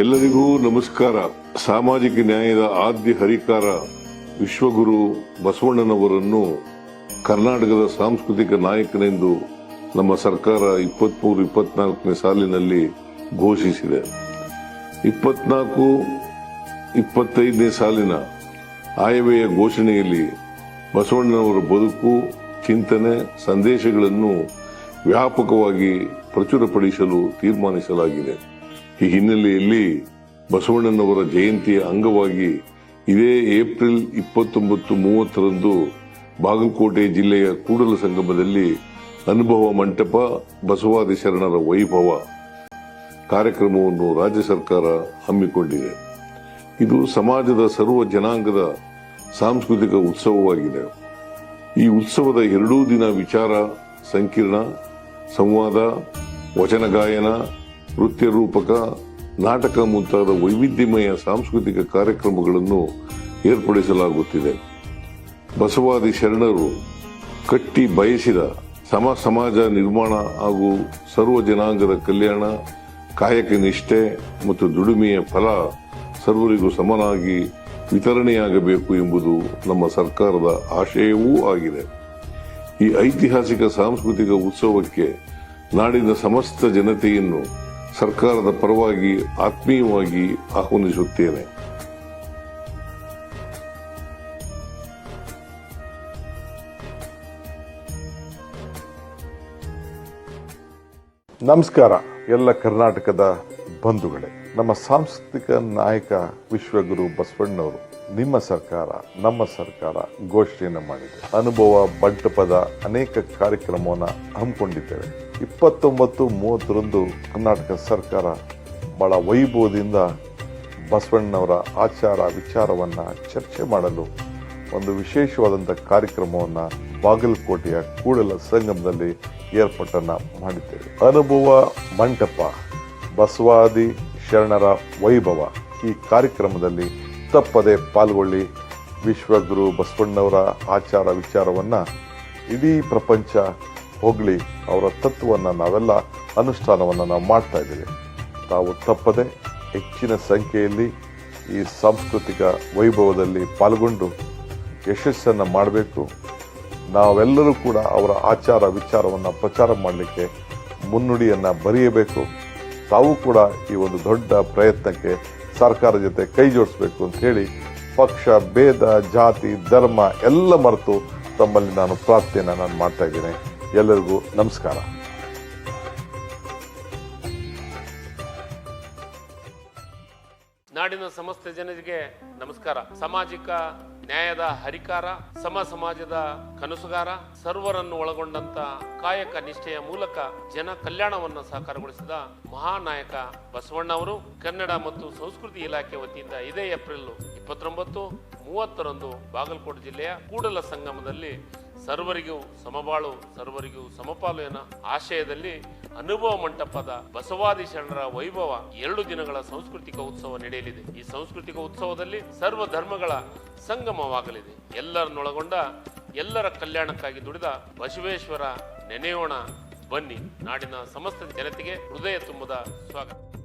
ಎಲ್ಲರಿಗೂ ನಮಸ್ಕಾರ. ಸಾಮಾಜಿಕ ನ್ಯಾಯದ ಆದ್ಯ ಹರಿಕಾರ ವಿಶ್ವಗುರು ಬಸವಣ್ಣನವರನ್ನು ಕರ್ನಾಟಕದ ಸಾಂಸ್ಕೃತಿಕ ನಾಯಕನೆಂದು ನಮ್ಮ ಸರ್ಕಾರ ಇಪ್ಪತ್ಮೂರು, ಇಪ್ಪತ್ನಾಲ್ಕನೇ ಸಾಲಿನಲ್ಲಿ ಘೋಷಿಸಿದೆ. ಇಪ್ಪತ್ನಾಲ್ಕು, ಇಪ್ಪತ್ತೈದನೇ ಸಾಲಿನ ಆಯವ್ಯಯ ಘೋಷಣೆಯಲ್ಲಿ ಬಸವಣ್ಣನವರ ಬದುಕು, ಚಿಂತನೆ, ಸಂದೇಶಗಳನ್ನು ವ್ಯಾಪಕವಾಗಿ ಪ್ರಚುರಪಡಿಸಲು ತೀರ್ಮಾನಿಸಲಾಗಿದೆ. ಈ ಹಿನ್ನೆಲೆಯಲ್ಲಿ ಬಸವಣ್ಣನವರ ಜಯಂತಿಯ ಅಂಗವಾಗಿ ಇದೇ ಏಪ್ರಿಲ್ ಇಪ್ಪತ್ತೊಂಬತ್ತು ಮೂವತ್ತರಂದು ಬಾಗಲಕೋಟೆ ಜಿಲ್ಲೆಯ ಕೂಡಲ ಸಂಗಮದಲ್ಲಿ ಅನುಭವ ಮಂಟಪ ಬಸವಾದಿ ಶರಣರ ವೈಭವ ಕಾರ್ಯಕ್ರಮವನ್ನು ರಾಜ್ಯ ಸರ್ಕಾರ ಹಮ್ಮಿಕೊಂಡಿದೆ. ಇದು ಸಮಾಜದ ಸರ್ವ ಜನಾಂಗದ ಸಾಂಸ್ಕೃತಿಕ ಉತ್ಸವವಾಗಿದೆ. ಈ ಉತ್ಸವದ ಎರಡೂ ದಿನ ವಿಚಾರ, ಸಂಕೀರ್ಣ, ಸಂವಾದ, ವಚನ ಗಾಯನ ನೃತ್ಯ ರೂಪಕ ನಾಟಕ ಮುಂತಾದ ವೈವಿಧ್ಯಮಯ ಸಾಂಸ್ಕೃತಿಕ ಕಾರ್ಯಕ್ರಮಗಳನ್ನು ಏರ್ಪಡಿಸಲಾಗುತ್ತಿದೆ. ಬಸವಾದಿ ಶರಣರು ಕಟ್ಟಿ ಬಯಸಿದ ಸಮ ಸಮಾಜ ನಿರ್ಮಾಣ ಹಾಗೂ ಸರ್ವ ಜನಾಂಗದ ಕಲ್ಯಾಣ, ಕಾಯಕ ನಿಷ್ಠೆ ಮತ್ತು ದುಡಿಮೆಯ ಫಲ ಸರ್ವರಿಗೂ ಸಮನಾಗಿ ವಿತರಣೆಯಾಗಬೇಕು ಎಂಬುದು ನಮ್ಮ ಸರ್ಕಾರದ ಆಶಯವೂ ಆಗಿದೆ. ಈ ಐತಿಹಾಸಿಕ ಸಾಂಸ್ಕೃತಿಕ ಉತ್ಸವಕ್ಕೆ ನಾಡಿನ ಸಮಸ್ತ ಜನತೆಯನ್ನು ಸರ್ಕಾರದ ಪರವಾಗಿ ಆತ್ಮೀಯವಾಗಿ ಆಹ್ವಾನಿಸುತ್ತೇನೆ. ನಮಸ್ಕಾರ, ಎಲ್ಲ ಕರ್ನಾಟಕದ ಬಂಧುಗಳೇ. ನಮ್ಮ ಸಾಂಸ್ಕೃತಿಕ ನಾಯಕ ವಿಶ್ವಗುರು ಬಸವಣ್ಣವರು ನಿಮ್ಮ ಸರ್ಕಾರ, ನಮ್ಮ ಸರ್ಕಾರ ಘೋಷಣೆಯನ್ನು ಮಾಡಿದೆ. ಅನುಭವ ಬಂಟಪದ ಅನೇಕ ಕಾರ್ಯಕ್ರಮವನ್ನು ಹಮ್ಮಿಕೊಂಡಿದ್ದೇವೆ. ಇಪ್ಪತ್ತೊಂಬತ್ತು ಮೂವತ್ತರಂದು ಕರ್ನಾಟಕ ಸರ್ಕಾರ ಬಹಳ ವೈಭವದಿಂದ ಬಸವಣ್ಣನವರ ಆಚಾರ ವಿಚಾರವನ್ನು ಚರ್ಚೆ ಮಾಡಲು ಒಂದು ವಿಶೇಷವಾದಂಥ ಕಾರ್ಯಕ್ರಮವನ್ನು ಬಾಗಲಕೋಟೆಯ ಕೂಡಲ ಸಂಗಮದಲ್ಲಿ ಏರ್ಪಾಟನ್ನು ಮಾಡಿದ್ದೇವೆ. ಅನುಭವ ಮಂಟಪ, ಬಸವಾದಿ ಶರಣರ ವೈಭವ ಈ ಕಾರ್ಯಕ್ರಮದಲ್ಲಿ ತಪ್ಪದೆ ಪಾಲ್ಗೊಳ್ಳಿ. ವಿಶ್ವಗುರು ಬಸವಣ್ಣವರ ಆಚಾರ ವಿಚಾರವನ್ನು ಇಡೀ ಪ್ರಪಂಚ ಹೋಗ್ಲಿ, ಅವರ ತತ್ವವನ್ನು ನಾವೆಲ್ಲ ಅನುಷ್ಠಾನವನ್ನು ನಾವು ಮಾಡ್ತಾ ಇದ್ದೀವಿ. ತಾವು ತಪ್ಪದೆ ಹೆಚ್ಚಿನ ಸಂಖ್ಯೆಯಲ್ಲಿ ಈ ಸಾಂಸ್ಕೃತಿಕ ವೈಭವದಲ್ಲಿ ಪಾಲ್ಗೊಂಡು ಯಶಸ್ಸನ್ನು ಮಾಡಬೇಕು. ನಾವೆಲ್ಲರೂ ಕೂಡ ಅವರ ಆಚಾರ ವಿಚಾರವನ್ನು ಪ್ರಚಾರ ಮಾಡಲಿಕ್ಕೆ ಮುನ್ನುಡಿಯನ್ನು ಬರೆಯಬೇಕು. ತಾವು ಕೂಡ ಈ ಒಂದು ದೊಡ್ಡ ಪ್ರಯತ್ನಕ್ಕೆ ಸರ್ಕಾರ ಜೊತೆ ಕೈ ಜೋಡಿಸಬೇಕು ಅಂತ ಹೇಳಿ ಪಕ್ಷ, ಭೇದ, ಜಾತಿ, ಧರ್ಮ ಎಲ್ಲ ಮರೆತು ತಮ್ಮಲ್ಲಿ ನಾನು ಪ್ರಾರ್ಥನೆಯನ್ನು ನಾನು ಮಾಡ್ತಾ ಎಲ್ಲರಿಗೂ ನಮಸ್ಕಾರ. ನಾಡಿನ ಸಮಸ್ತ ಜನರಿಗೆ ನಮಸ್ಕಾರ. ಸಾಮಾಜಿಕ ನ್ಯಾಯದ ಹರಿಕಾರ, ಸಮ ಸಮಾಜದ ಕನಸುಗಾರ, ಸರ್ವರನ್ನು ಒಳಗೊಂಡಂತ ಕಾಯಕ ನಿಷ್ಠೆಯ ಮೂಲಕ ಜನ ಕಲ್ಯಾಣವನ್ನು ಸಾಕಾರಗೊಳಿಸಿದ ಮಹಾನಾಯಕ ಬಸವಣ್ಣ ಅವರು ಕನ್ನಡ ಮತ್ತು ಸಂಸ್ಕೃತಿ ಇಲಾಖೆ ವತಿಯಿಂದ ಇದೇ ಏಪ್ರಿಲ್ ಇಪ್ಪತ್ತೊಂಬತ್ತು, ಮೂವತ್ತರಂದು ಬಾಗಲಕೋಟೆ ಜಿಲ್ಲೆಯ ಕೂಡಲ ಸಂಗಮದಲ್ಲಿ ಸರ್ವರಿಗೂ ಸಮಬಾಳು, ಸರ್ವರಿಗೂ ಸಮಪಾಲು ಎನ್ನ ಆಶಯದಲ್ಲಿ ಅನುಭವ ಮಂಟಪದ ಬಸವಾದಿ ಶರಣರ ವೈಭವ ಎರಡು ದಿನಗಳ ಸಾಂಸ್ಕೃತಿಕ ಉತ್ಸವ ನಡೆಯಲಿದೆ. ಈ ಸಾಂಸ್ಕೃತಿಕ ಉತ್ಸವದಲ್ಲಿ ಸರ್ವ ಧರ್ಮಗಳ ಸಂಗಮವಾಗಲಿದೆ. ಎಲ್ಲರನ್ನೊಳಗೊಂಡ ಎಲ್ಲರ ಕಲ್ಯಾಣಕ್ಕಾಗಿ ದುಡಿದ ಬಸವೇಶ್ವರ ನೆನೆಯೋಣ ಬನ್ನಿ. ನಾಡಿನ ಸಮಸ್ತ ಜನತೆಗೆ ಹೃದಯ ತುಂಬದ ಸ್ವಾಗತ.